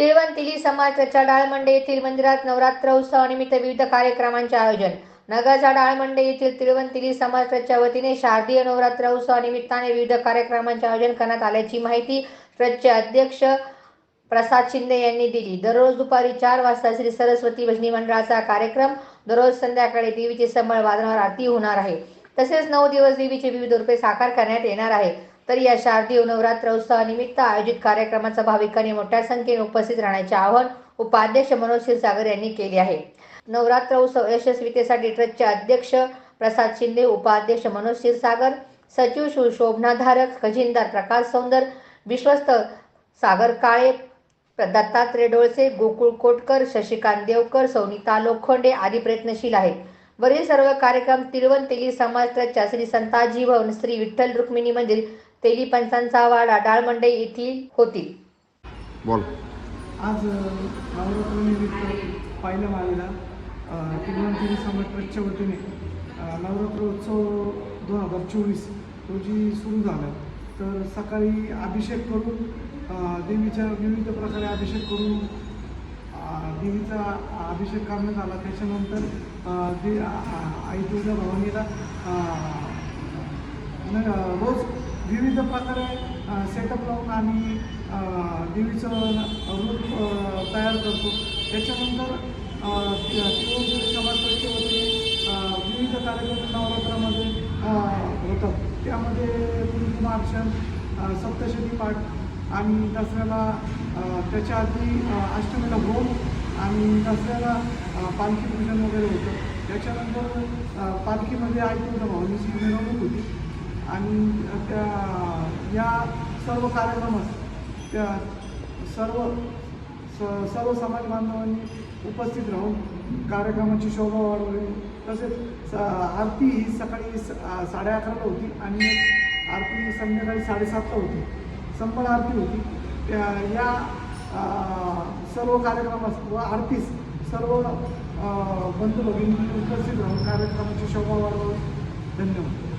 तिळवंतिली समाजाच्या डाळमंडे येथील मंदिरात नवरात्र उत्सवानिमित्त विविध कार्यक्रमांचे आयोजन. नगरचा डाळमंडे येथील तिळवंतिली समाजाच्या वतीने शारदीय नवरात्र उत्सवानिमित्ताने विविध कार्यक्रमांचे आयोजन करण्यात आल्याची माहिती ट्रस्टचे अध्यक्ष प्रसाद शिंदे यांनी दिली. दररोज दुपारी चार वाजता श्री सरस्वती भजनी मंडळाचा कार्यक्रम दररोज संध्याकाळी देवीची संबळ वादनावर आरती होणार आहे. तसेच नऊ दिवस देवीचे विविध रूपे साकार करण्यात येणार आहे. तर या शारदीय नवरात्र उत्सवानिमित्त आयोजित कार्यक्रमाचा भाविकांनी मोठ्या संख्येने उपस्थित राहण्याचे आवाहन उपाध्यक्ष मनोज क्षीरसागर यांनी केले आहे. नवरात्र उत्सव यशस्वीतेसाठी ट्रस्टचे अध्यक्ष प्रसाद शिंदे उपाध्यक्ष मनोज क्षीरसागर सचिव सुशोभनाधारक खजिनदार प्रकाश सौंदर विश्वस्त सागर काळे दत्तात्रय डोळसे गोकुळ कोटकर शशिकांत देवकर सौनिता लोखंडे आदी प्रयत्नशील आहेत. वरील सर्व कार्यक्रम तिरुवंतेली समाज ट्रस्टच्या श्री संताजी भवन श्री विठ्ठल रुक्मिणी मंदिर तेली पंचांचा वाडा डाळमंडई येथील होतील बोल. आज नवरात्रनिमित्त पहिल्या मालेला तिरुवनंतगिरी समाज ट्रस्टच्या वतीने नवरात्र उत्सव दोन हजार चोवीस रोजी सुरू झाला. तर सकाळी अभिषेक करून देवीच्या विविध प्रकारे अभिषेक करून देवीचा अभिषेक करण्यात आला. त्याच्यानंतर दे आई तुळजा भवानीला रोज विविध प्रकारे सेटअप लावून आम्ही देवीचं रूप तयार करतो. त्याच्यानंतर अ, ति- वतीने विविध कार्यक्रम नवरात्रामध्ये होतात. त्यामध्ये कुंकुमार्चन सप्तशती पाठ आणि दसऱ्याला त्याच्या आधी अष्टमीला भोग आणि दसऱ्याला पालखी पूजन वगैरे होतं. त्याच्यानंतर पालखीमध्ये आई तुळजा भवानीची मिरवणूक होती. आणि त्या या सर्व कार्यक्रमास त्या सर्व स सर्व समाज बांधवांनी उपस्थित राहून कार्यक्रमाची शोभा वाढवली. तसेच स आरती ही सकाळी स साडे अकराला होती आणि आरती संध्याकाळी साडेसातला होती. संपल आरती होती. त्या या सर्व कार्यक्रमास व आरतीस सर्व बंधू भगिनी उपस्थित राहून कार्यक्रमाची शोभा वाढवली. धन्यवाद.